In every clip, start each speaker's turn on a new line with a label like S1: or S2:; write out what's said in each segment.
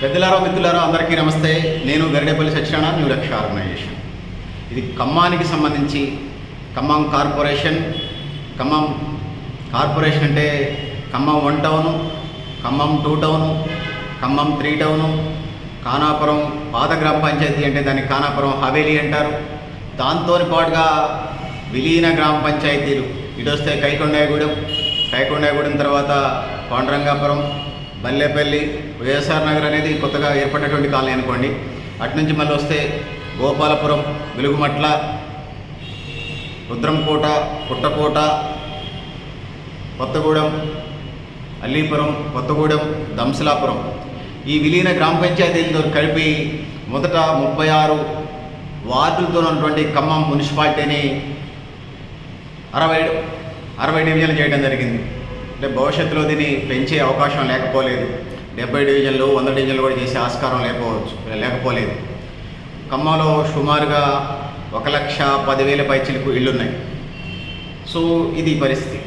S1: పెద్దలారా మిత్రులారా అందరికీ నమస్తే. నేను గరిడేపల్లి సత్యనారాయణ న్యూ రక్ష ఆర్గనైజేషన్ ఇది ఖమ్మానికి సంబంధించి ఖమ్మం కార్పొరేషన్. ఖమ్మం కార్పొరేషన్ అంటే Khammam one town Khammam two town Khammam three town Kanapuram పాత గ్రామ పంచాయతీ అంటే దాన్ని కానాపురం హవేలీ అంటారు. దాంతో పాటుగా విలీన గ్రామ పంచాయతీలు. ఇటు వస్తే కైకొండాయగూడెం కైకొండాయగూడెం తర్వాత పాండురంగాపురం బల్లెపల్లి వైఎస్ఆర్ నగర్ అనేది కొత్తగా ఏర్పడినటువంటి కాలనీ అనుకోండి. అటు నుంచి మళ్ళీ వస్తే గోపాలపురం వెలుగుమట్ల రుద్రంకోట పుట్టకోట కొత్తగూడెం అల్లీపురం కొత్తగూడెం దంసలాపురం ఈ విలీన గ్రామ పంచాయతీలతో కలిపి మొదట ముప్పై ఆరు వార్డులతో ఉన్నటువంటి ఖమ్మం మున్సిపాలిటీని అరవై అరవై డివిజన్లు చేయడం జరిగింది. అంటే భవిష్యత్తులో దీన్ని పెంచే అవకాశం లేకపోలేదు. డెబ్బై డివిజన్లు వంద డివిజన్లు కూడా చేసే ఆస్కారం లేకపోవచ్చు లేకపోలేదు. ఖమ్మంలో సుమారుగా ఒక లక్ష పదివేల పైచిలకు ఇళ్ళున్నాయి. సో ఇది పరిస్థితి.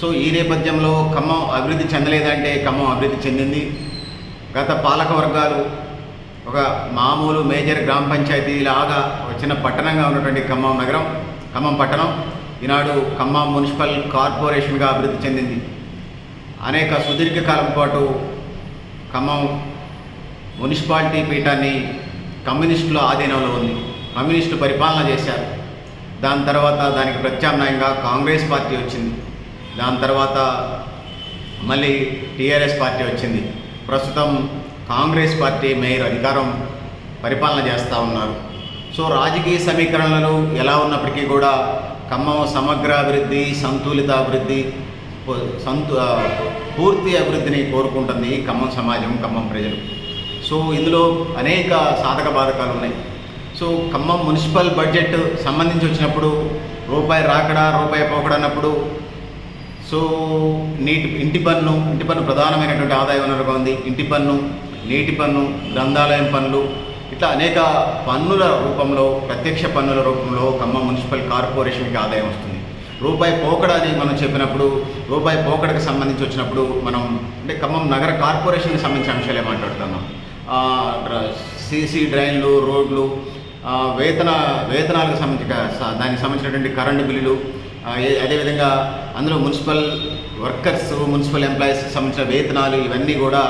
S1: సో ఈ నేపథ్యంలో ఖమ్మం అభివృద్ధి చెందలేదంటే ఖమ్మం అభివృద్ధి చెందింది. గత పాలక వర్గాలు ఒక మామూలు మేజర్ గ్రామ పంచాయతీ లాగా ఒక చిన్న పట్టణంగా ఉన్నటువంటి ఖమ్మం నగరం ఖమ్మం పట్టణం ఈనాడు ఖమ్మం మున్సిపల్ కార్పొరేషన్గా అభివృద్ధి చెందింది. అనేక సుదీర్ఘకాలం పాటు ఖమ్మం మున్సిపాలిటీ పీఠాన్ని కమ్యూనిస్టుల ఆధీనంలో ఉంది. కమ్యూనిస్టులు పరిపాలన చేశారు. దాని తర్వాత దానికి ప్రత్యామ్నాయంగా కాంగ్రెస్ పార్టీ వచ్చింది. దాని తర్వాత మళ్ళీ టీఆర్ఎస్ పార్టీ వచ్చింది. ప్రస్తుతం కాంగ్రెస్ పార్టీ మేయర్ అధికారం పరిపాలన చేస్తూ ఉన్నారు. సో రాజకీయ సమీకరణలు ఎలా ఉన్నప్పటికీ కూడా ఖమ్మం సమగ్ర అభివృద్ధి అభివృద్ధి సంతు పూర్తి అభివృద్ధిని కోరుకుంటుంది ఖమ్మం సమాజం ఖమ్మం ప్రజలు. సో ఇందులో అనేక సాధక బాధకాలు ఉన్నాయి. సో ఖమ్మం మున్సిపల్ బడ్జెట్ సంబంధించి వచ్చినప్పుడు రూపాయి రాకడా రూపాయి పోకడన్నప్పుడు సో నీటి ఇంటి పన్ను ఇంటి పన్ను ప్రధానమైనటువంటి ఆదాయ వనరుగా ఉంది. ఇంటి పన్ను నీటి పన్ను గ్రంథాలయం పన్నులు ఇట్లా అనేక పన్నుల రూపంలో ప్రత్యక్ష పన్నుల రూపంలో ఖమ్మం మున్సిపల్ కార్పొరేషన్కి ఆదాయం వస్తుంది. రూపాయి పోకడ అని మనం చెప్పినప్పుడు రూపాయి పోకడకు సంబంధించి వచ్చినప్పుడు మనం అంటే ఖమ్మం నగర కార్పొరేషన్కి సంబంధించిన అంశాలే మాట్లాడుతున్నాం. సీసీ డ్రైన్లు రోడ్లు వేతన వేతనాలకు సంబంధించిన దానికి సంబంధించినటువంటి కరెంటు బిల్లులు అదేవిధంగా అందులో మున్సిపల్ వర్కర్స్ మున్సిపల్ ఎంప్లాయీస్కి సంబంధించిన వేతనాలు ఇవన్నీ కూడా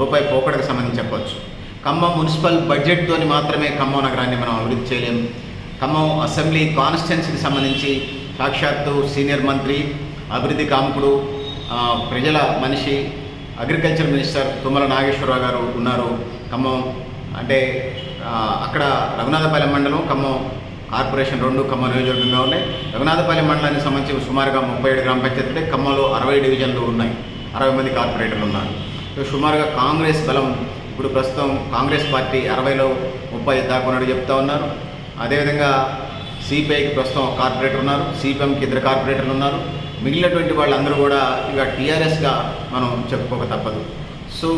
S1: రూపాయి పోకడకు సంబంధించి చెప్పవచ్చు. ఖమ్మం మున్సిపల్ బడ్జెట్తోని మాత్రమే ఖమ్మం నగరాన్ని మనం అభివృద్ధి చేయలేం. ఖమ్మం అసెంబ్లీ కాన్స్టిట్యున్సీకి సంబంధించి సాక్షాత్తు సీనియర్ మంత్రి అభివృద్ధి కాముకుడు ప్రజల మనిషి అగ్రికల్చర్ మినిస్టర్ తుమ్మల నాగేశ్వరరావు గారు ఉన్నారు. ఖమ్మం అంటే అక్కడ రఘునాథపాలెం మండలం ఖమ్మం కార్పొరేషన్ రెండు ఖమ్మం నియోజకవర్గంగా ఉన్నాయి. రఘునాథపాలెం మండలానికి సంబంధించి సుమారుగా ముప్పై ఏడు గ్రామ పంచాయతీ ఖమ్మంలో అరవై డివిజన్లు ఉన్నాయి. అరవై మంది కార్పొరేటర్లు ఉన్నారు. సుమారుగా కాంగ్రెస్ బలం ఇప్పుడు ప్రస్తుతం కాంగ్రెస్ పార్టీ అరవైలో ముప్పై దాకా ఉన్నట్టు చెప్తా ఉన్నారు. అదేవిధంగా సిపిఐకి ప్రస్తుతం ఒక కార్పొరేటర్ ఉన్నారు సిపిఎంకి ఇద్దరు కార్పొరేటర్లు ఉన్నారు. మిగిలినటువంటి వాళ్ళందరూ కూడా ఇక టీఆర్ఎస్గా మనం చెప్పుకోక తప్పదు. సో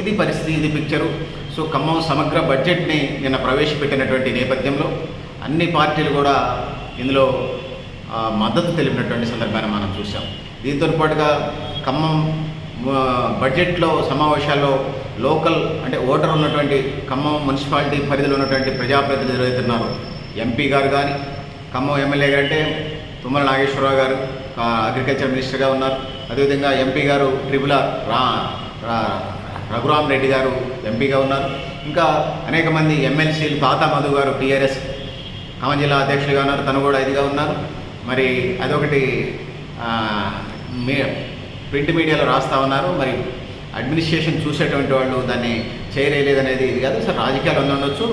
S1: ఇది పరిస్థితి ఇది పిక్చరు సో ఖమ్మం సమగ్ర బడ్జెట్ని నిన్న ప్రవేశపెట్టినటువంటి నేపథ్యంలో అన్ని పార్టీలు కూడా ఇందులో మద్దతు తెలిపినటువంటి సందర్భాన్ని మనం చూసాం దీంతో పాటుగా ఖమ్మం బడ్జెట్లో సమావేశాల్లో లోకల్ అంటే ఓటర్ ఉన్నటువంటి ఖమ్మం మున్సిపాలిటీ పరిధిలో ఉన్నటువంటి ప్రజాప్రతినిధులు ఎవరైతున్నారు ఎంపీ గారు కానీ ఖమ్మం ఎమ్మెల్యే అంటే తుమ్మల నాగేశ్వరరావు గారు అగ్రికల్చర్ మినిస్టర్గా ఉన్నారు. అదేవిధంగా ఎంపీ గారు ట్రిపుల్ ఆర్ రా రఘురామ్ రెడ్డి గారు ఎంపీగా ఉన్నారు. ఇంకా అనేక మంది ఎమ్మెల్సీలు తాత మధు గారు టీఆర్ఎస్ ఖమ్మం జిల్లా అధ్యక్షుడిగా ఉన్నారు. తను కూడా ఇదిగా ఉన్నారు. మరి అదొకటి మీ ప్రింట్ మీడియాలో రాస్తా ఉన్నారు. మరి అడ్మినిస్ట్రేషన్ చూసేటువంటి వాళ్ళు దాన్ని చేయలేదనేది ఇది కాదు. సార్ రాజకీయాలు ఉండొచ్చు.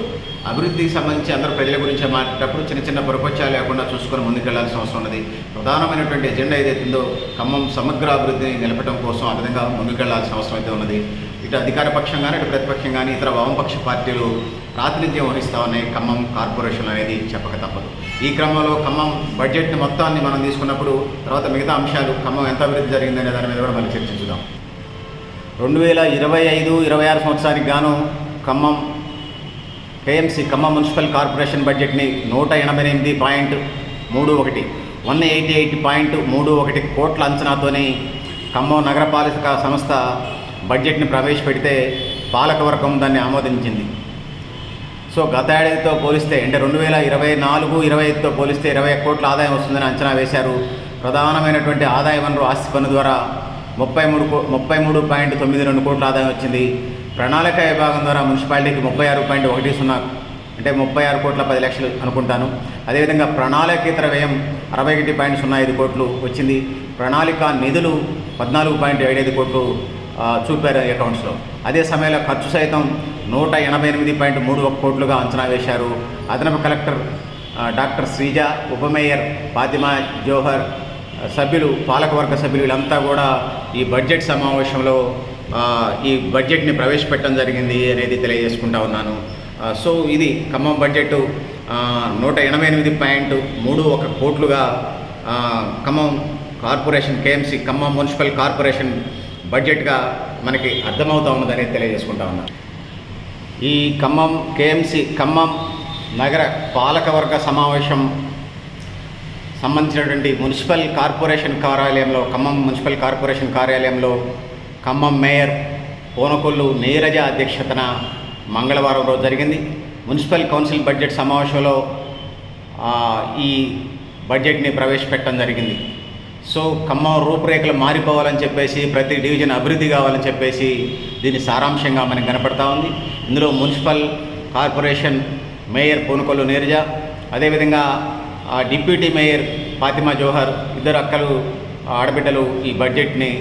S1: అభివృద్ధికి సంబంధించి అందరూ ప్రజల గురించి మాట్లాడేటప్పుడు చిన్న చిన్న పొరపచ్చాలు లేకుండా చూసుకొని ముందుకెళ్ళాల్సిన అవసరం ఉన్నది. ప్రధానమైనటువంటి ఎజెండా ఏదైతుందో ఖమ్మం సమగ్ర అభివృద్ధిని నిలపడం కోసం ఆ విధంగా ముందుకెళ్ళాల్సిన అవసరం అయితే ఉన్నది. ఇటు అధికార పక్షం కానీ ఇటు ప్రతిపక్షం కానీ ఇతర వామపక్ష పార్టీలు ప్రాతినిధ్యం వహిస్తూ ఉన్నాయి. ఖమ్మం కార్పొరేషన్ అనేది చెప్పక తప్పదు. ఈ క్రమంలో ఖమ్మం బడ్జెట్ని మొత్తాన్ని మనం తీసుకున్నప్పుడు తర్వాత మిగతా అంశాలు ఖమ్మం ఎంత అభివృద్ధి జరిగిందనే దాని మీద కూడా మళ్ళీ చర్చించుదాం. రెండు వేల ఇరవై ఐదు ఇరవై ఆరు సంవత్సరానికి గాను Khammam KMC Khammam municipal corporation బడ్జెట్ని నూట ఎనభై ఎనిమిది పాయింట్ మూడు ఒకటి వన్ ఎయిటీ ఎయిట్ పాయింట్ మూడు ఒకటి కోట్ల అంచనాతోని ఖమ్మం నగరపాలక సంస్థ బడ్జెట్ని ప్రవేశపెడితే పాలకవర్గం దాన్ని ఆమోదించింది. సో గత ఏడాదితో పోలిస్తే అంటే రెండు వేల ఇరవై నాలుగు ఇరవై ఐదుతో పోలిస్తే ఇరవై కోట్ల ఆదాయం వస్తుందని అంచనా వేశారు. ప్రధానమైనటువంటి ఆదాయ వనరు ఆస్తి పన్ను ద్వారా ముప్పై మూడు కో ముప్పై మూడు పాయింట్ తొమ్మిది రెండు కోట్ల ఆదాయం వచ్చింది. ప్రణాళిక విభాగం ద్వారా మున్సిపాలిటీకి ముప్పై ఆరు పాయింట్ ఒకటి సున్నా అంటే ముప్పై ఆరు కోట్ల పది లక్షలు అనుకుంటాను. అదేవిధంగా ప్రణాళికేతర వ్యయం అరవై ఒకటి పాయింట్ సున్నా ఐదు కోట్లు వచ్చింది. ప్రణాళిక నిధులు పద్నాలుగు పాయింట్ ఏడైదు కోట్లు చూపారు అకౌంట్స్లో. అదే సమయంలో ఖర్చు సైతం నూట ఎనభై ఎనిమిది పాయింట్ మూడు ఒక కోట్లుగా అంచనా వేశారు. అదనపు కలెక్టర్ డాక్టర్ శ్రీజ ఉప మేయర్ ఫాతిమా జోహర్ సభ్యులు పాలకవర్గ సభ్యులు వీళ్ళంతా కూడా ఈ బడ్జెట్ సమావేశంలో ఈ బడ్జెట్ని ప్రవేశపెట్టడం జరిగింది అనేది తెలియజేసుకుంటా ఉన్నాను. సో ఇది ఖమ్మం బడ్జెట్ నూట ఎనభై ఎనిమిది పాయింట్ మూడు ఒక కోట్లుగా Khammam corporation KMC Khammam municipal corporation బడ్జెట్గా మనకి అర్థమవుతా ఉన్నదని తెలియజేసుకుంటా ఉన్నాను ఈ ఖమ్మం కేఎంసి ఖమ్మం నగర పాలకవర్గ సమావేశం సంబంధించినటువంటి మున్సిపల్ కార్పొరేషన్ కార్యాలయంలో ఖమ్మం మున్సిపల్ కార్పొరేషన్ కార్యాలయంలో ఖమ్మం మేయర్ పోనకొల్లు నీరజ అధ్యక్షతన మంగళవారం రోజు జరిగింది. మున్సిపల్ కౌన్సిల్ బడ్జెట్ సమావేశంలో ఈ బడ్జెట్ని ప్రవేశపెట్టడం జరిగింది. సో ఖమ్మం రూపురేఖలు మారిపోవాలని చెప్పేసి ప్రతి డివిజన్ అభివృద్ధి కావాలని చెప్పేసి దీని సారాంశంగా మనకు కనపడతా ఉంది. ఇందులో municipal corporation mayor Punukollu Neeraja అదేవిధంగా ఆ డిప్యూటీ మేయర్ ఫాతిమా జోహర్ ఇద్దరు అక్కలు ఆడబిడ్డలు ఈ బడ్జెట్ని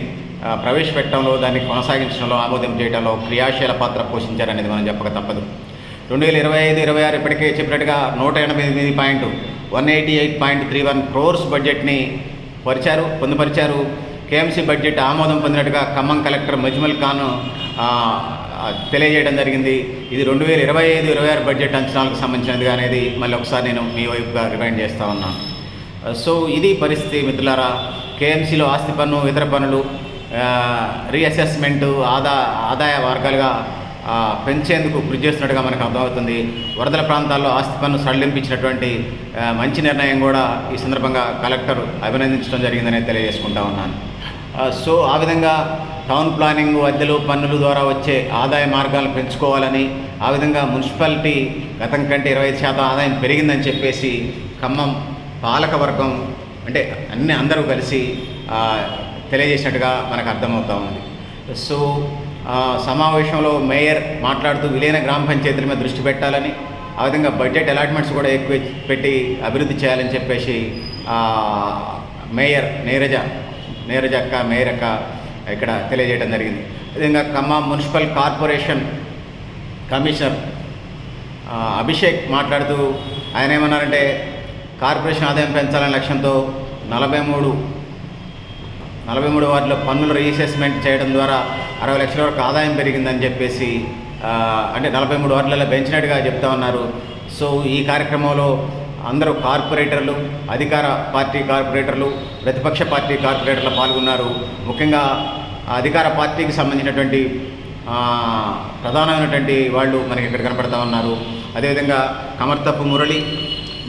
S1: ప్రవేశపెట్టడంలో దాన్ని కొనసాగించడంలో ఆమోదం చేయడంలో క్రియాశీల పాత్ర పోషించారనేది మనం చెప్పక తప్పదు. రెండు వేల ఇరవై ఐదు ఇరవై ఆరు ఇప్పటికే చెప్పినట్టుగా నూట ఎనభై ఎనిమిది point one eighty eight point three one crores బడ్జెట్ని పరిచారు పొందుపరిచారు. కేఎంసీ బడ్జెట్ ఆమోదం పొందినట్టుగా ఖమ్మం కలెక్టర్ మజ్మల్ ఖాన్ తెలియజేయడం జరిగింది. ఇది రెండు వేల ఇరవై ఐదు ఇరవై ఆరు బడ్జెట్ అంచనాలకు సంబంధించినది అనేది మళ్ళీ ఒకసారి నేను మీ వైపుగా రిమైండ్ చేస్తూ ఉన్నాను. సో ఇది పరిస్థితి మిత్రులారా. కేఎంసీలో ఆస్తి పన్ను ఇతర పన్నులు రీఅసెస్మెంటు ఆదా ఆదాయ వర్గాలుగా పెంచేందుకు కృషి చేస్తున్నట్టుగా మనకు అర్థమవుతుంది. వరదల ప్రాంతాల్లో ఆస్తి పన్ను సడలింపించినటువంటి మంచి నిర్ణయం కూడా ఈ సందర్భంగా కలెక్టర్ అభినందించడం జరిగిందని తెలియజేసుకుంటా ఉన్నాను. సో ఆ విధంగా టౌన్ ప్లానింగ్ అద్దెలు పన్నుల ద్వారా వచ్చే ఆదాయ మార్గాలను పెంచుకోవాలని ఆ విధంగా మున్సిపాలిటీ గతం కంటే ఇరవై ఐదు శాతం ఆదాయం పెరిగిందని చెప్పేసి ఖమ్మం పాలకవర్గం అంటే అన్ని అందరూ కలిసి తెలియజేసినట్టుగా మనకు అర్థమవుతా ఉంది సో సమావేశంలో మేయర్ మాట్లాడుతూ విలీన గ్రామ పంచాయతీల మీద దృష్టి పెట్టాలని ఆ విధంగా బడ్జెట్ అలాట్మెంట్స్ కూడా ఎక్కువ పెట్టి అభివృద్ధి చేయాలని చెప్పేసి మేయర్ నీరజ నీరజ అక్క మేయర్ అక్క ఇక్కడ తెలియజేయడం జరిగింది. విధంగా Khammam municipal corporation commissioner Abhishek మాట్లాడుతూ ఆయన ఏమన్నారంటే కార్పొరేషన్ ఆదాయం పెంచాలనే లక్ష్యంతో నలభై మూడు నలభై మూడు వార్డులో పన్నుల రీఅసెస్మెంట్ చేయడం ద్వారా అరవై లక్షల వరకు ఆదాయం పెరిగిందని చెప్పేసి అంటే నలభై మూడు వార్డులలో పెంచినట్టుగా చెప్తా ఉన్నారు. సో ఈ కార్యక్రమంలో అందరూ కార్పొరేటర్లు అధికార పార్టీ కార్పొరేటర్లు ప్రతిపక్ష పార్టీ కార్పొరేటర్లు పాల్గొన్నారు. ముఖ్యంగా అధికార పార్టీకి సంబంధించినటువంటి ప్రధానమైనటువంటి వాళ్ళు మనకి ఇక్కడ కనపడతా ఉన్నారు. అదేవిధంగా కమర్తపు మురళి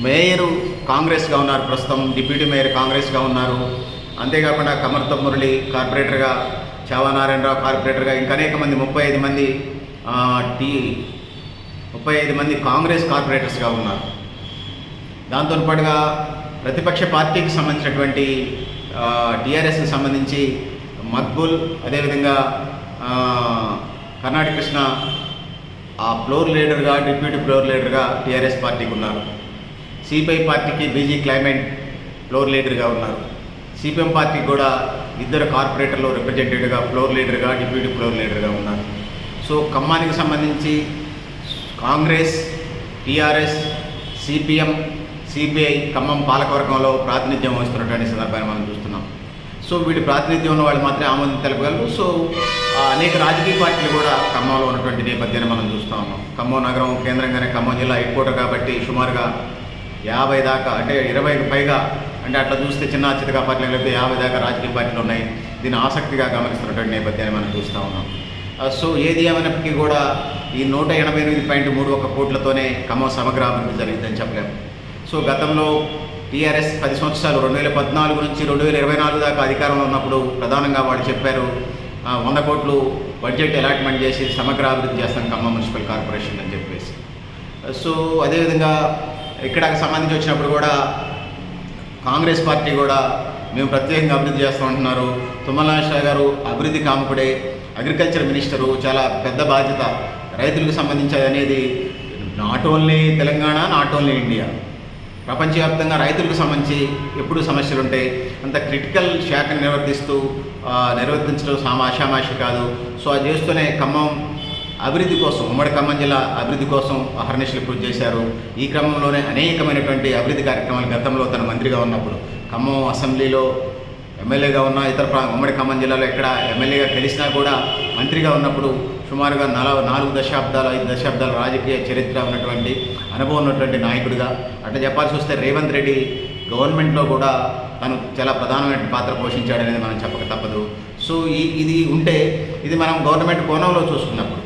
S1: మేయరు కాంగ్రెస్గా ఉన్నారు. ప్రస్తుతం డిప్యూటీ మేయర్ కాంగ్రెస్గా ఉన్నారు. అంతేకాకుండా కమర్తపు మురళి కార్పొరేటర్గా చావా నారాయణరావు కార్పొరేటర్గా ఇంకా అనేక మంది ముప్పై ఐదు మంది టీ ముప్పై ఐదు మంది కాంగ్రెస్ కార్పొరేటర్స్గా ఉన్నారు. దాంతో పాటుగా ప్రతిపక్ష పార్టీకి సంబంధించినటువంటి టీఆర్ఎస్కి సంబంధించి మక్బుల్ అదేవిధంగా కర్ణాటక కృష్ణ ఆ ఫ్లోర్ లీడర్గా డిప్యూటీ ఫ్లోర్ లీడర్గా టీఆర్ఎస్ పార్టీకి ఉన్నారు. సిపిఐ పార్టీకి బీజీ క్లైమేట్ ఫ్లోర్ లీడర్గా ఉన్నారు. సిపిఎం పార్టీకి కూడా ఇద్దరు కార్పొరేటర్లు రిప్రజెంటేటివ్గా ఫ్లోర్ లీడర్గా డిప్యూటీ ఫ్లోర్ లీడర్గా ఉన్నారు. సో ఖమ్మానికి సంబంధించి కాంగ్రెస్ టీఆర్ఎస్ సిపిఎం సిపిఐ ఖమ్మం పాలకవర్గంలో ప్రాతినిధ్యం వహిస్తున్నటువంటి సందర్భాన్ని మనం చూస్తున్నాం. సో వీటి ప్రాతినిధ్యం ఉన్న వాళ్ళు మాత్రమే ఆమోదం తెలపగలరు. సో అనేక రాజకీయ పార్టీలు కూడా ఖమ్మంలో ఉన్నటువంటి నేపథ్యాన్ని మనం చూస్తూ ఉన్నాం. ఖమ్మం నగరం కేంద్రంగానే ఖమ్మం జిల్లా హెడ్ క్వార్టర్ కాబట్టి సుమారుగా యాభై దాకా అంటే ఇరవైకి పైగా అంటే అట్లా చూస్తే చిన్న చితకా పార్టీలు లేకపోతే యాభై దాకా రాజకీయ పార్టీలు ఉన్నాయి. దీన్ని ఆసక్తిగా గమనిస్తున్నటువంటి నేపథ్యాన్ని మనం చూస్తూ ఉన్నాం. సో ఏది ఏమైనప్పటికీ కూడా ఈ నూట ఎనభై ఎనిమిది పాయింట్ మూడు ఒక కోట్లతోనే ఖమ్మం సమగ్ర అభివృద్ధి జరిగిందని చెప్పలేము సో గతంలో టీఆర్ఎస్ పది సంవత్సరాలు రెండు వేల పద్నాలుగు నుంచి రెండు వేల ఇరవై నాలుగు దాకా అధికారంలో ఉన్నప్పుడు ప్రధానంగా వాళ్ళు చెప్పారు వంద కోట్లు బడ్జెట్ అలాట్మెంట్ చేసి సమగ్ర అభివృద్ధి చేస్తాం ఖమ్మం మున్సిపల్ కార్పొరేషన్ అని చెప్పేసి. సో అదేవిధంగా ఇక్కడ సంబంధించి వచ్చినప్పుడు కూడా కాంగ్రెస్ పార్టీ కూడా మేము ప్రత్యేకంగా అభివృద్ధి చేస్తూ ఉంటున్నారు. తుమ్మల షా గారు అభివృద్ధి కాముకుడే అగ్రికల్చర్ మినిస్టరు చాలా పెద్ద బాధ్యత. రైతులకు సంబంధించి అనేది not only Telangana not only India. ప్రపంచవ్యాప్తంగా రైతులకు సంబంధించి ఎప్పుడు సమస్యలు ఉంటాయి అంత క్రిటికల్ శాఖను నిర్వర్తిస్తూ నిర్వర్తించడం సామాషామాషి కాదు. సో అది చేస్తూనే ఖమ్మం అభివృద్ధి కోసం ఉమ్మడి ఖమ్మం జిల్లా అభివృద్ధి కోసం అహర్నిశలు కృషి చేశారు. ఈ క్రమంలోనే అనేకమైనటువంటి అభివృద్ధి కార్యక్రమాలు గతంలో తన మంత్రిగా ఉన్నప్పుడు ఖమ్మం అసెంబ్లీలో ఎమ్మెల్యేగా ఉన్న ఇతర ప్రా ఉమ్మడి ఖమ్మం జిల్లాలో ఎక్కడ ఎమ్మెల్యేగా గెలిచినా కూడా మంత్రిగా ఉన్నప్పుడు సుమారుగా నలభై నాలుగు దశాబ్దాలు ఐదు దశాబ్దాల రాజకీయ చరిత్ర ఉన్నటువంటి అనుభవం ఉన్నటువంటి నాయకుడిగా. అట్లా చెప్పాల్సి వస్తే రేవంత్ రెడ్డి గవర్నమెంట్లో కూడా తను చాలా ప్రధానమైన పాత్ర పోషించాడనేది మనం చెప్పక తప్పదు. సో ఈ ఇది ఉంటే ఇది మనం గవర్నమెంట్ కోణంలో చూసుకున్నప్పుడు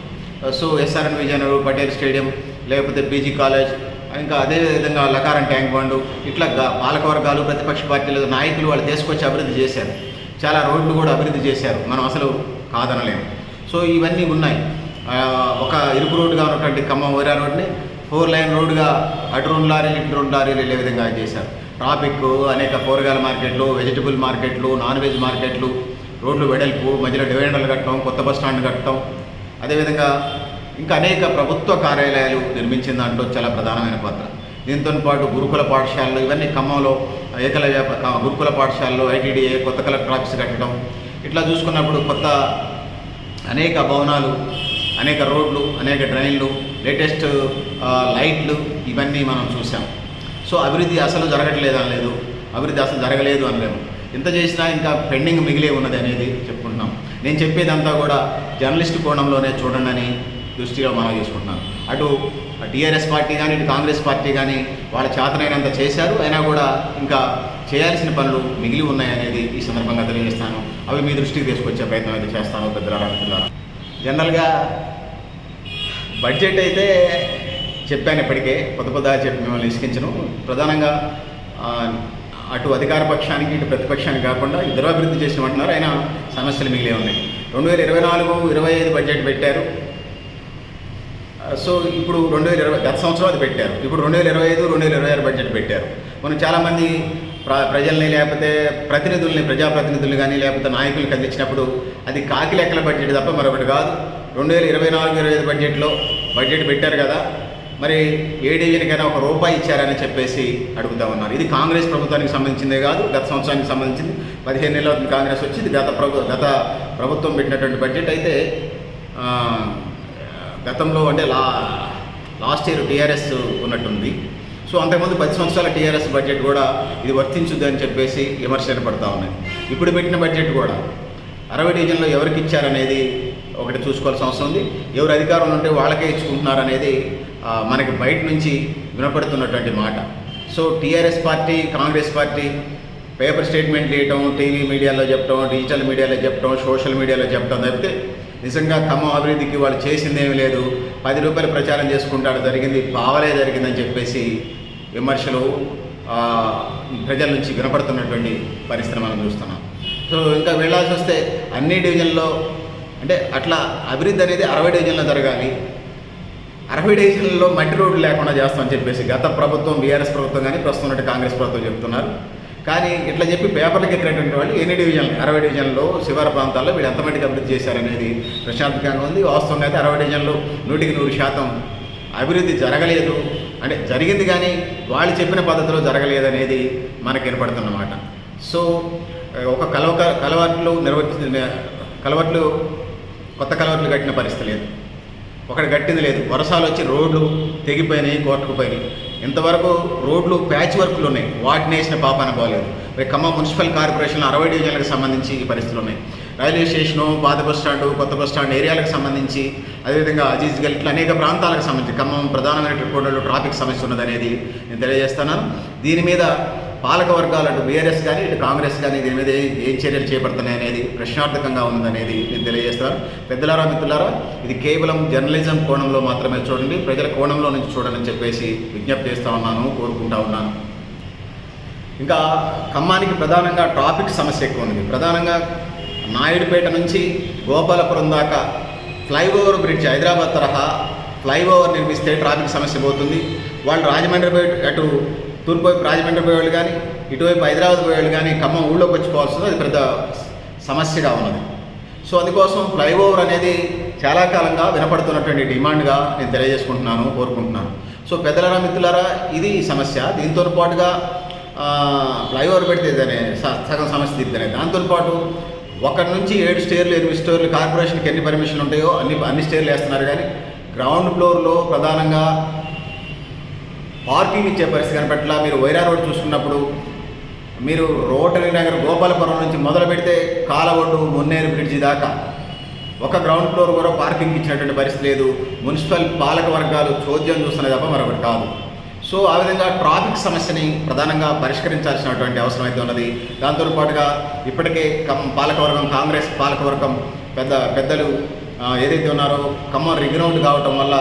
S1: so SRN Vijayanagar Patel stadium లేకపోతే బీజీ కాలేజ్ ఇంకా అదేవిధంగా లకారం ట్యాంక్ బండు ఇట్లా పాలకవర్గాలు ప్రతిపక్ష పార్టీల నాయకులు వాళ్ళు తీసుకొచ్చి అభివృద్ధి చేశారు. చాలా రోడ్లు కూడా అభివృద్ధి చేశారు. మనం అసలు కాదనలేము. సో ఇవన్నీ ఉన్నాయి. ఒక ఇరుకు రోడ్డుగా ఉన్నటువంటి ఖమ్మం ఓరా రోడ్ని ఫోర్ లైన్ రోడ్డుగా అటు రెండు లారీలు ఇటు రెండు లారీలు వెళ్ళే విధంగా చేశారు. ట్రాఫిక్ అనేక కూరగాయల మార్కెట్లు వెజిటబుల్ మార్కెట్లు నాన్ వెజ్ మార్కెట్లు రోడ్లు వెడల్పు మధ్యలో డివైడర్లు కట్టడం కొత్త బస్ స్టాండ్ కట్టడం అదేవిధంగా ఇంకా అనేక ప్రభుత్వ కార్యాలయాలు నిర్మించిన దాంట్లో చాలా ప్రధానమైన పాత్ర. దీంతో పాటు గురుకుల పాఠశాలలు ఇవన్నీ ఖమ్మంలో ఏకలవ్య గురుకుల పాఠశాలలో ఐటీడీఏ కొత్త కలెక్టర్ ఆఫీస్ కట్టడం. ఇట్లా చూసుకున్నప్పుడు కొత్త అనేక భవనాలు అనేక రోడ్లు అనేక డ్రైన్లు లేటెస్ట్ లైట్లు ఇవన్నీ మనం చూసాం. సో అభివృద్ధి అసలు జరగట్లేదు అనలేదు అభివృద్ధి అసలు జరగలేదు అనలేము. ఎంత చేసినా ఇంకా పెండింగ్ మిగిలే ఉన్నది అనేది చెప్పుకుంటున్నాం. నేను చెప్పేదంతా కూడా జర్నలిస్ట్ కోణంలోనే చూడండి అని దృష్టిగా మనం చేసుకుంటున్నాం అటు టీఆర్ఎస్ పార్టీ కానీ ఇటు కాంగ్రెస్ పార్టీ కానీ వాళ్ళ చేతనైనంత చేశారు అయినా కూడా ఇంకా చేయాల్సిన పనులు మిగిలి ఉన్నాయనేది ఈ సందర్భంగా తెలియజేస్తాను. అవి మీ దృష్టికి తీసుకొచ్చే ప్రయత్నం అయితే చేస్తాను పెద్దలారా మిత్రులారా. జనరల్గా బడ్జెట్ అయితే చెప్పాను ఇప్పటికే కొత్త కొత్త చెప్పి మిమ్మల్ని ఇసుకించను. ప్రధానంగా అటు అధికార పక్షానికి ఇటు ప్రతిపక్షానికి కాకుండా ఇద్దరు అభివృద్ధి చేసినమంటున్నారు ఆయన అయినా సమస్యలు మిగిలే ఉన్నాయి. రెండు వేల ఇరవై నాలుగు ఇరవై ఐదు బడ్జెట్ పెట్టారు. సో ఇప్పుడు రెండు వేల ఇరవై గత సంవత్సరం అది పెట్టారు. ఇప్పుడు రెండు వేల ఇరవై ఐదు రెండు వేల ఇరవై ఆరు బడ్జెట్ పెట్టారు. మనం చాలామంది ప్ర ప్రజల్ని లేకపోతే ప్రతినిధుల్ని ప్రజాప్రతినిధులు కానీ లేకపోతే నాయకులు అందించినప్పుడు అది కాకి లెక్కల బడ్జెట్ తప్ప మరొకటి కాదు. రెండు వేల ఇరవై నాలుగు ఇరవై ఐదు బడ్జెట్లో బడ్జెట్ పెట్టారు కదా. మరి ఏ డివిజన్కైనా ఒక రూపాయి ఇచ్చారని చెప్పేసి అడుగుతా ఉన్నారు ఇది కాంగ్రెస్ ప్రభుత్వానికి సంబంధించిందే కాదు గత సంవత్సరానికి సంబంధించింది. పదిహేను నెలల కాంగ్రెస్ వచ్చి ఇది గత ప్రభు గత ప్రభుత్వం పెట్టినటువంటి బడ్జెట్ అయితే గతంలో అంటే లా లాస్ట్ ఇయర్ టీఆర్ఎస్ ఉన్నట్టుంది. సో అంతకుముందు పది సంవత్సరాల టీఆర్ఎస్ బడ్జెట్ కూడా ఇది వర్తించుద్ది అని చెప్పేసి విమర్శలు పడతా ఉన్నాయి. ఇప్పుడు పెట్టిన బడ్జెట్ కూడా అరవై డివిజన్లో ఎవరికి ఇచ్చారనేది ఒకటి చూసుకోవాల్సిన అవసరం ఉంది. ఎవరు అధికారంలో ఉంటే వాళ్ళకే ఇచ్చుకుంటున్నారు అనేది మనకి బయట నుంచి వినపడుతున్నటువంటి మాట. So TRS party Congress party paper స్టేట్మెంట్లు వేయటం టీవీ మీడియాలో చెప్పడం డిజిటల్ మీడియాలో చెప్పడం సోషల్ మీడియాలో చెప్పడం తప్పితే నిజంగా తమ అభివృద్ధికి వాళ్ళు చేసింది ఏమీ లేదు. పది రూపాయలు ప్రచారం చేసుకుంటాడు జరిగింది పావలే జరిగిందని చెప్పేసి విమర్శలు ప్రజల నుంచి వినపడుతున్నటువంటి పరిస్థితి మనం చూస్తున్నాం. సో ఇంకా వెళ్ళాల్సి వస్తే అన్ని డివిజన్లో అంటే అట్లా అభివృద్ధి అనేది అరవై డివిజన్లో జరగాలి. అరవై డివిజన్లలో మట్టి రోడ్లు లేకుండా చేస్తామని చెప్పేసి గత ప్రభుత్వం బీఆర్ఎస్ ప్రభుత్వం కానీ ప్రస్తుతం కాంగ్రెస్ ప్రభుత్వం చెప్తున్నారు. కానీ ఇట్లా చెప్పి పేపర్లకు ఎక్కినటువంటి వాళ్ళు ఎన్ని డివిజన్లు అరవై డివిజన్లో శివార ప్రాంతాల్లో వీళ్ళు ఎంత అభివృద్ధి చేశారనేది ప్రశాంతకంగా ఉంది. వాస్తవంగా అయితే అరవై డివిజన్లు నూటికి నూరు శాతం అభివృద్ధి జరగలేదు. అంటే జరిగింది కానీ వాళ్ళు చెప్పిన పద్ధతిలో జరగలేదనేది మనకు వినపడుతుందన్నమాట సో ఒక కలవ కలవట్లు నిర్వర్తి కలవట్లు కొత్త కలవట్లు కట్టిన పరిస్థితి లేదు. ఒకటి కట్టింది లేదు. వర్షాలు వచ్చి రోడ్లు తెగిపోయినాయి కోట్టుకుపోయినాయి ఇంతవరకు రోడ్లు ప్యాచ్ వర్క్లు ఉన్నాయి. వాటిని వేసిన పాపాన పోలేదు. మరి ఖమ్మం మున్సిపల్ కార్పొరేషన్ అరవై డివిజన్లకు సంబంధించి ఈ పరిస్థితులు ఉన్నాయి. రైల్వే స్టేషను పాత బస్ కొత్త బస్ స్టాండ్ ఏరియాలకు సంబంధించి అదేవిధంగా అజీజ్ గల్ ఇట్లా అనేక ప్రాంతాలకు సంబంధించి ఖమ్మం ప్రధానమైన కోడలో ట్రాఫిక్ సమస్య ఉన్నదనేది నేను తెలియజేస్తున్నాను. దీని మీద పాలక వర్గాలు అటు బీఆర్ఎస్ కానీ ఇటు కాంగ్రెస్ కానీ దీని మీద ఏ- ఏం చర్యలు చేపడుతున్నాయి అనేది ప్రశ్నార్థకంగా ఉందనేది నేను తెలియజేస్తాను. పెద్దలారా మిత్రులారా ఇది కేవలం జర్నలిజం కోణంలో మాత్రమే చూడండి. ప్రజల కోణంలో నుంచి చూడని చెప్పేసి విజ్ఞప్తి చేస్తా ఉన్నాను కోరుకుంటా ఉన్నాను. ఇంకా ఖమ్మానికి ప్రధానంగా ట్రాఫిక్ సమస్య ఎక్కువ ఉంది. ప్రధానంగా నాయుడుపేట నుంచి గోపాలపురం దాకా ఫ్లైఓవర్ బ్రిడ్జ్ హైదరాబాద్ తరహా ఫ్లైఓవర్ నిర్మిస్తే ట్రాఫిక్ సమస్య పోతుంది. వాళ్ళు రాజమండ్రి అటు తూర్పు వైపు రాజమండ్రి పోయేవాళ్ళు కానీ ఇటువైపు హైదరాబాద్ పోయేవాళ్ళు కానీ ఖమ్మం ఊళ్ళోకి వచ్చిపోవాల్సింది అది పెద్ద సమస్యగా ఉన్నది. సో అందుకోసం ఫ్లైఓవర్ అనేది చాలా కాలంగా వినపడుతున్నటువంటి డిమాండ్గా నేను తెలియజేసుకుంటున్నాను కోరుకుంటున్నాను. సో పెద్దలరా మిత్రులారా ఇది సమస్య. దీంతో పాటుగా ఫ్లైఓవర్ పెడితే ఇదనే స- సగం సమస్య తీద్దనే దాంతో పాటు ఒకటి నుంచి ఏడు స్టేర్లు ఎనిమిది స్టేర్లు కార్పొరేషన్కి ఎన్ని పర్మిషన్లు ఉంటాయో అన్ని అన్ని స్టేర్లు వేస్తున్నారు కానీ గ్రౌండ్ ఫ్లోర్లో ప్రధానంగా పార్కింగ్ ఇచ్చే పరిస్థితి కనపట్ల మీరు వైరా రోడ్ చూసుకున్నప్పుడు మీరు రోటరీ నగర్ గోపాలపురం నుంచి మొదలు పెడితే కాలవడ్డు మున్నేరు బ్రిడ్జి దాకా. ఒక గ్రౌండ్ ఫ్లోర్ కూడా పార్కింగ్ ఇచ్చినటువంటి పరిస్థితి లేదు. మున్సిపల్ పాలక వర్గాలు చోద్యం చూస్తున్నది తప్ప మరొకటి కాదు. సో ఆ విధంగా ట్రాఫిక్ సమస్యని ప్రధానంగా పరిష్కరించాల్సినటువంటి అవసరం అయితే ఉన్నది. దాంతోపాటుగా ఇప్పటికే కం పాలకవర్గం కాంగ్రెస్ పాలకవర్గం పెద్ద పెద్దలు ఏదైతే ఉన్నారో ఖమ్మం రిగ్రౌండ్ కావటం వల్ల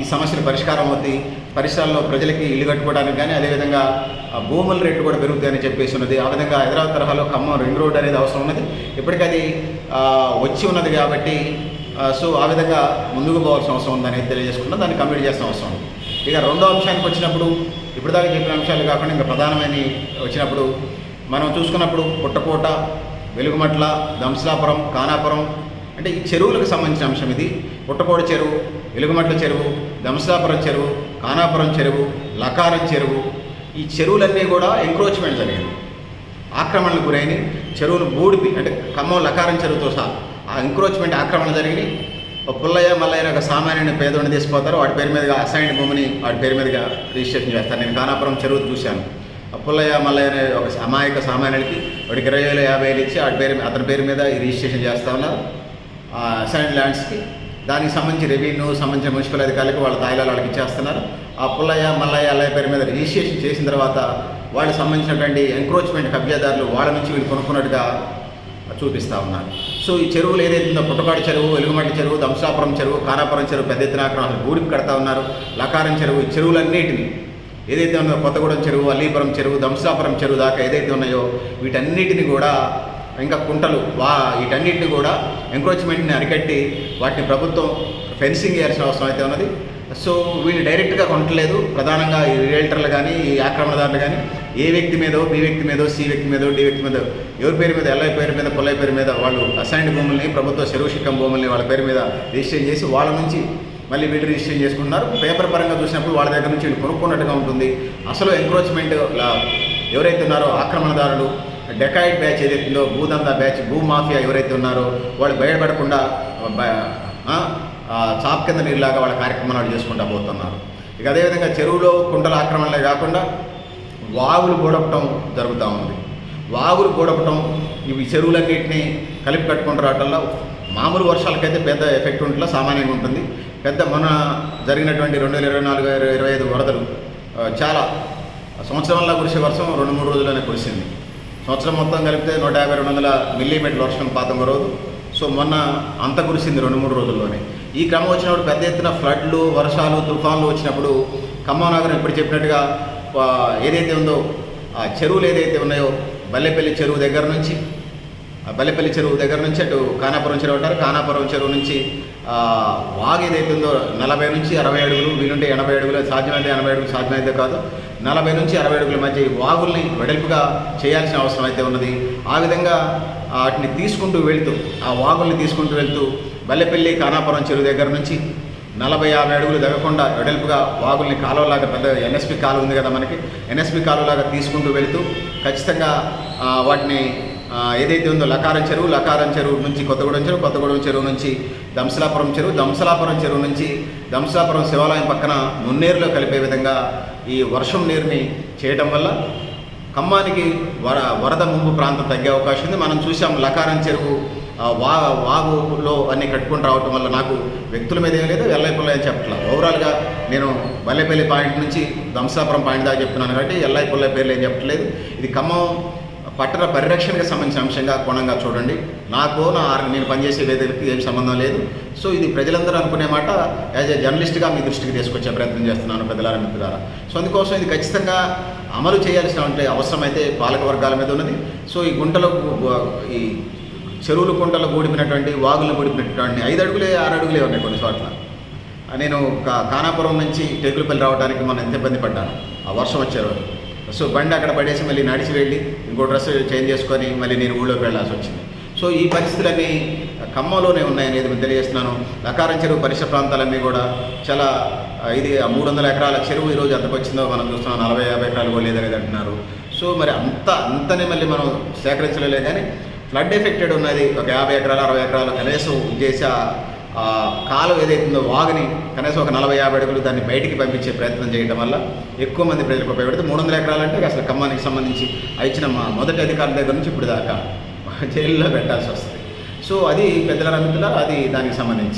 S1: ఈ సమస్యలు పరిష్కారం అవుతాయి పరిసరాల్లో ప్రజలకి ఇల్లు కట్టుకోవడానికి కానీ అదేవిధంగా భూముల రేట్లు కూడా పెరుగుతాయని చెప్పేసి ఉన్నది. ఆ విధంగా హైదరాబాద్ తరహాలో ఖమ్మం రింగ్ రోడ్ అనేది అవసరం ఉన్నది. ఇప్పటికది వచ్చి ఉన్నది కాబట్టి సో ఆ విధంగా ముందుకు పోవాల్సిన అవసరం ఉందని తెలియజేసుకున్నా దాన్ని కంప్లీట్ చేసిన అవసరం ఉంది. ఇక రెండో అంశానికి వచ్చినప్పుడు ఇప్పటిదాకా చెప్పిన అంశాలు కాకుండా ఇంకా ప్రధానమైన వచ్చినప్పుడు మనం చూసుకున్నప్పుడు పుట్టకోట వెలుగుమట్ల దంసలాపురం కానాపురం అంటే ఈ చెరువులకు సంబంధించిన అంశం ఇది. పుట్టకోట చెరువు వెలుగుమట్ల చెరువు దంసలాపురం చెరువు కానాపురం చెరువు లకారం చెరువు ఈ చెరువులన్నీ కూడా ఎంక్రోచ్మెంట్ జరిగింది. ఆక్రమణలకు గురైన చెరువులు బూడిపి అంటే ఖమ్మం లకారం చెరువుతో సహా ఆ ఎంక్రోచ్మెంట్ ఆక్రమణ జరిగి పుల్లయ్య మల్లయ్య ఒక సామాన్యుని పేదోడిని తీసుకుపోతారు. వాడి పేరు మీదుగా అసైన్డ్ భూమిని వాడి పేరు మీదుగా రిజిస్ట్రేషన్ చేస్తారు. నేను కానాపురం చెరువు చూశాను. ఆ పుల్లయ్య మల్లయ్య అనే ఒక అమాయక సామాన్యుడికి వాడికి ఇరవై వేలు యాభై వేలు ఇచ్చి వాడి పేరు అతని పేరు మీద రిజిస్ట్రేషన్ చేస్తా ఉన్నారు. ఆ అసైన్డ్ ల్యాండ్స్కి దానికి సంబంధించి రెవెన్యూ సంబంధించిన మున్సిపల్ అధికారులకు వాళ్ళ తాయిలాలు వాళ్ళకి ఇచ్చేస్తున్నారు. ఆ పుల్లయ్య మల్లయ్య అల్లయ్య పేరు మీద రిజిస్ట్రేషన్ చేసిన తర్వాత వాళ్ళకి సంబంధించినటువంటి ఎంక్రోచ్మెంట్ కబ్జాదారులు వాళ్ళ నుంచి వీళ్ళు కొనుక్కున్నట్టుగా చూపిస్తూ ఉన్నారు. సో ఈ చెరువులు ఏదైతే ఉందో పుట్టపాడు చెరువు వెలుగుమట్టి చెరువు దంశాపురం చెరువు కానాపురం చెరువు పెద్ద ఎత్తున ఆక్రమణ గూడికి కడతా ఉన్నారు. లకారం చెరువు ఈ చెరువులన్నిటిని ఏదైతే ఉందో కొత్తగూడెం చెరువు అల్లీపురం చెరువు దంశాపురం చెరువు దాకా ఏదైతే ఉన్నాయో వీటన్నిటిని కూడా ఇంకా కుంటలు వా వీటన్నిటిని కూడా ఎంక్రోచ్మెంట్ని అరికట్టి వాటిని ప్రభుత్వం ఫెన్సింగ్ చేయాల్సిన అవసరం అయితే ఉన్నది. సో వీళ్ళు డైరెక్ట్గా కొనట్లేదు. ప్రధానంగా ఈ రియల్టర్లు కానీ ఈ ఆక్రమణదారులు కానీ ఏ వ్యక్తి మీదో బి వ్యక్తి మీదో సి వ్యక్తి మీదో డి వ్యక్తి మీద ఎవరి పేరు మీద ఎల్ఐ పేరు మీద పొల్లై పేరు మీద వాళ్ళు అసైన్డ్ భూముల్ని ప్రభుత్వ చెరువు భూముల్ని వాళ్ళ పేరు మీద రిజిస్ట్రేషన్ చేసి వాళ్ళ నుంచి మళ్ళీ వీళ్ళు రిజిస్ట్రేషన్ చేసుకుంటున్నారు. పేపర్ పరంగా చూసినప్పుడు వాళ్ళ దగ్గర నుంచి వీళ్ళు కొనుక్కున్నట్టుగా ఉంటుంది. అసలు ఎంక్రోచ్మెంట్ ఎవరైతే ఉన్నారో ఆక్రమణదారులు డెకాయిడ్ బ్యాచ్ ఏదైతే ఉందో భూదందా బ్యాచ్ భూ మాఫియా ఎవరైతే ఉన్నారో వాళ్ళు బయటపడకుండా చాప్ కింద నీళ్ళలాగా వాళ్ళ కార్యక్రమాలు చేసుకుంటా పోతున్నారు. ఇక అదేవిధంగా చెరువులో కుండల ఆక్రమణలే కాకుండా వాగులు గూడపటం జరుగుతూ ఉంది. వాగులు గూడపటం ఇవి చెరువులన్నింటినీ కలిపి కట్టుకుంటూ రావటంలో మామూలు వర్షాలకైతే పెద్ద ఎఫెక్ట్ ఉంటుందో సామాన్యంగా ఉంటుంది. పెద్ద మొన్న జరిగినటువంటి రెండు వేల ఇరవై నాలుగు ఇరవై ఐదు వరదలు చాలా సంవత్సరంలో కురిసే వర్షం రెండు మూడు రోజుల్లోనే కురిసింది. సంవత్సరం మొత్తం కలిపితే నూట యాభై రెండు వందల మిల్లీమీటర్ వర్షం పాతం రోజు సో మొన్న అంత కురిసింది రెండు మూడు రోజుల్లోనే. ఈ క్రమం వచ్చినప్పుడు పెద్ద ఎత్తున ఫ్లడ్లు వర్షాలు తుఫాన్లు వచ్చినప్పుడు ఖమ్మం నగరం ఇప్పుడు చెప్పినట్టుగా ఏదైతే ఉందో ఆ చెరువులు ఏదైతే ఉన్నాయో బల్లెపల్లి చెరువు దగ్గర నుంచి బల్లెపల్లి చెరువు దగ్గర నుంచి అటు కానాపురం చెరువు అంటారు. కానాపురం చెరువు నుంచి వాగు ఏదైతే ఉందో నలభై నుంచి అరవై అడుగులు వీలుంటే ఎనభై అడుగులు సాధ్యమైతే ఎనభై అడుగులు సాధ్యమైతే కాదు. నలభై నుంచి అరవై అడుగుల మధ్య ఈ వాగుల్ని వెడల్పుగా చేయాల్సిన అవసరం అయితే ఉన్నది. ఆ విధంగా వాటిని తీసుకుంటూ వెళ్తూ ఆ వాగుల్ని తీసుకుంటూ వెళ్తూ బల్లెపల్లి కానాపురం చెరువు దగ్గర నుంచి నలభై యాభై అడుగులు దగ్గకుండా వెడల్పుగా వాగుల్ని కాలువలాగా పెద్ద ఎన్ఎస్పి కాలువ ఉంది కదా మనకి ఎన్ఎస్పి కాలువలాగా తీసుకుంటూ వెళుతూ ఖచ్చితంగా వాటిని ఏదైతే ఉందో లకారం చెరువు లకారం చెరువు నుంచి కొత్తగూడెం చెరువు కొత్తగూడెం చెరువు నుంచి దంసలాపురం చెరువు దంసలాపురం చెరువు నుంచి దంసలాపురం శివాలయం పక్కన మున్నేరులో కలిపే విధంగా ఈ వర్షం నీరుని చేయడం వల్ల ఖమ్మానికి వర వరద ముంపు ప్రాంతం తగ్గే అవకాశం ఉంది. మనం చూసాం లకారం చెరువు వా వాగులో అన్ని కట్టుకుని రావటం వల్ల నాకు వ్యక్తుల మీద ఏం లేదు ఎల్ఐపుల్ల అని చెప్పట్లా. ఓవరాల్గా నేను బల్లెపల్లి పాయింట్ నుంచి దంసాపురం పాయింట్ దాకా చెప్తున్నాను కాబట్టి ఎల్ఐపుల్ల పేర్లు ఏం చెప్పట్లేదు. ఇది ఖమ్మం పట్టణ పరిరక్షణకు సంబంధించిన అంశంగా కోణంగా చూడండి. నాకు నా నేను పనిచేసే వేదికకి ఏం సంబంధం లేదు. సో ఇది ప్రజలందరూ అనుకునే మాట యాజ్ ఏ జర్నలిస్ట్గా మీ దృష్టికి తీసుకొచ్చే ప్రయత్నం చేస్తున్నాను పెద్దలారా మిత్రులారా. సో అందుకోసం ఇది ఖచ్చితంగా అమలు చేయాల్సిన అవసరం అయితే పాలక వర్గాల మీద ఉన్నది. సో ఈ గుంటలో ఈ చెరువులు కుంటలు కూడిపినటువంటి వాగులు కూడిపినటువంటి ఐదు అడుగులే ఆరు అడుగులే ఉన్నాయి కొన్ని చోట్ల. నేను కా- కానాపురం నుంచి టేకులపల్లి రావడానికి మనం ఎంత ఇబ్బంది పడ్డాను? ఆ వర్షం వచ్చే రోజు. సో బండి అక్కడ పడేసి మళ్ళీ నడిచి వెళ్ళి ఇంకో డ్రెస్ చేంజ్ చేసుకొని మళ్ళీ నేను ఊళ్ళోకి వెళ్ళాల్సి వచ్చింది. సో ఈ పరిస్థితులన్నీ ఖమ్మంలోనే ఉన్నాయనేది నేను తెలియజేస్తున్నాను. లకారం చెరువు పరిసర ప్రాంతాలన్నీ కూడా చాలా ఇది మూడు వందల ఎకరాల చెరువు ఈరోజు ఎంతకు వచ్చిందో మనం చూస్తున్నాం. నలభై యాభై ఎకరాలు కూడా లేదనేది అంటున్నారు. సో మరి అంత అంతనే మళ్ళీ మనం సేకరించలేదు కానీ ఫ్లడ్ ఎఫెక్టెడ్ ఉన్నది ఒక యాభై ఎకరాలు అరవై ఎకరాలు కనీసం చేసి కాలం ఏదైతుందో వాగుని కనీసం ఒక నలభై యాభై అడుగులు దాన్ని బయటికి పంపించే ప్రయత్నం చేయడం వల్ల ఎక్కువ మంది ప్రజలకు ఉపయోగపడితే మూడు వందల ఎకరాలంటే అసలు ఖమ్మానికి సంబంధించి ఇచ్చిన మా మొదటి అధికారుల దగ్గర నుంచి ఇప్పుడు దాకా జైల్లో పెట్టాల్సి వస్తుంది. సో అది పెద్దల రమితుల అది దానికి సంబంధించి.